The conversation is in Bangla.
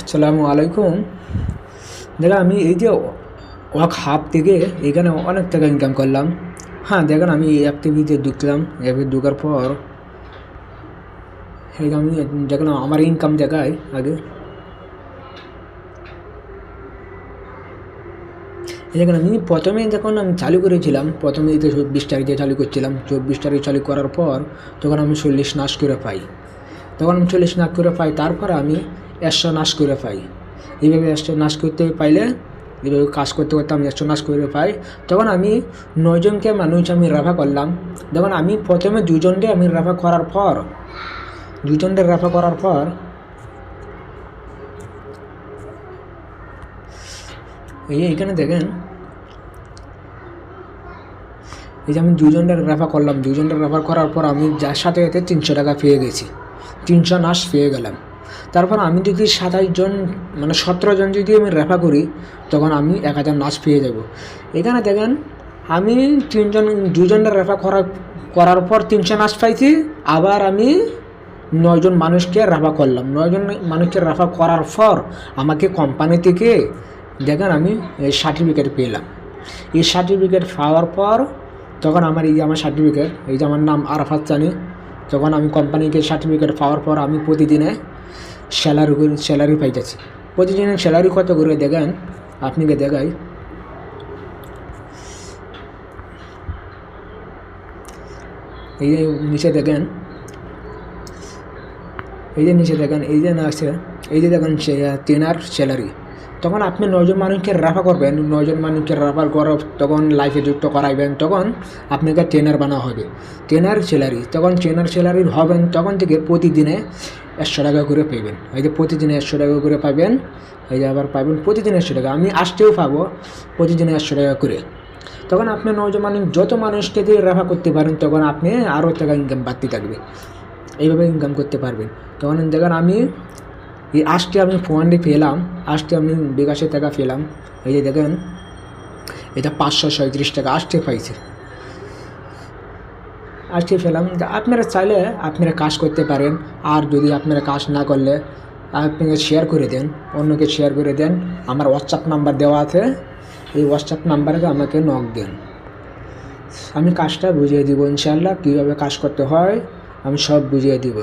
আসসালামু আলাইকুম। দেখেন আমি এই যে ওয়াক হাব থেকে এখানে অনেক টাকা ইনকাম করলাম। হ্যাঁ দেখেন আমি এই অ্যাক্টিভিতে ঢুকলাম। অ্যাপে ঢুকার পর আমি দেখলাম আমার ইনকাম দেখায় আগে। দেখেন আমি প্রথমে যখন আমি চালু করেছিলাম, প্রথমে তো চব্বিশ তারিখে চালু করছিলাম, চব্বিশ তারিখ চালু করার পর তখন আমি চল্লিশ নাশ করে পাই। তখন আমি চল্লিশ নাশ করে পাই, তারপর আমি একশো নাশ করে পাই এইভাবে একশো নাশ করতে পাইলে এইভাবে কাজ করতে করতে আমি একশো নাশ করে পাই তখন আমি নয়জনকে মানুষ আমি রেফা করলাম। যেমন আমি প্রথমে দুজনকে আমি রেফা করার পর, দুজনকে রেফা করার পর, এই এখানে দেখেন, এই যে আমি দুজনের রেফার করলাম। দুজনের রেফার করার পর আমি যার সাথে সাথে তিনশো টাকা পেয়ে গেছি। তিনশো নাশ পেয়ে গেলাম। তারপর আমি যদি সাতাশ জন মানে সতেরো জন যদি আমি রেফা করি, তখন আমি এক হাজার নাচ পেয়ে যাব। এখানে দেখেন, আমি তিনজন, দুজনের রেফা করা, করার পর তিনশো নাচ পাইছি, আবার আমি নয়জন মানুষকে রাফা করলাম। নয়জন মানুষকে রাফা করার পর আমাকে কোম্পানি থেকে দেখেন আমি এই সার্টিফিকেট পেলাম। এই সার্টিফিকেট পাওয়ার পর তখন আমার এই যে আমার সার্টিফিকেট এই যে আমার নাম আরাফাত চানি তখন আমি কোম্পানিকে সার্টিফিকেট পাওয়ার পর আমি প্রতিদিনে স্যালারি স্যালারি পাইতেছি। প্রতিদিনের স্যালারি কত করে দেখেন? আপনাকে দেখাই। এই যে নিচে দেখেন। এই যে নিচে দেখেন, এই যে না আছে, এই যে দেখেন তিনার স্যালারি। তখন আপনি নয়জন মানুষকে রাফা করবেন, নয়জন মানুষকে রাফার কর তখন লাইফে যুক্ত করাইবেন, তখন আপনাকে ট্রেনার বানা হবে। ট্রেনার স্যালারি তখন ট্রেনার স্যালারি হবেন, তখন থেকে প্রতিদিনে একশো টাকা করে পাইবেন। এই যে প্রতিদিনে একশো টাকা করে পাবেন এই যে আবার পাবেন প্রতিদিন একশো টাকা। আমি আসতেও পাবো প্রতিদিনে একশো টাকা করে। তখন আপনি নয়জন মানুষ, যত মানুষকে দিয়ে রেফা করতে পারেন, তখন আপনি আরও টাকা ইনকাম বাড়তে থাকবে। এইভাবে ইনকাম করতে পারবেন। তখন দেখেন আমি এই আজকে আমি ফোনটি পেলাম আজকে আমি বিকাশের টাকা পেলাম। এই যে দেখেন, এটা পাঁচশো সাঁত্রিশ টাকা আজকে পাইছে। আজকে পেলাম আপনারা চাইলে আপনারা কাজ করতে পারেন, আর যদি আপনারা কাজ না করলে আপনাকে শেয়ার করে দেন, অন্যকে শেয়ার করে দেন। আমার হোয়াটসঅ্যাপ নাম্বার দেওয়া আছে, এই হোয়াটসঅ্যাপ নাম্বারে আমাকে নক দেন। আমি কাজটা বুঝিয়ে দিব ইনশাল্লাহ কীভাবে কাজ করতে হয়, আমি সব বুঝিয়ে দিব।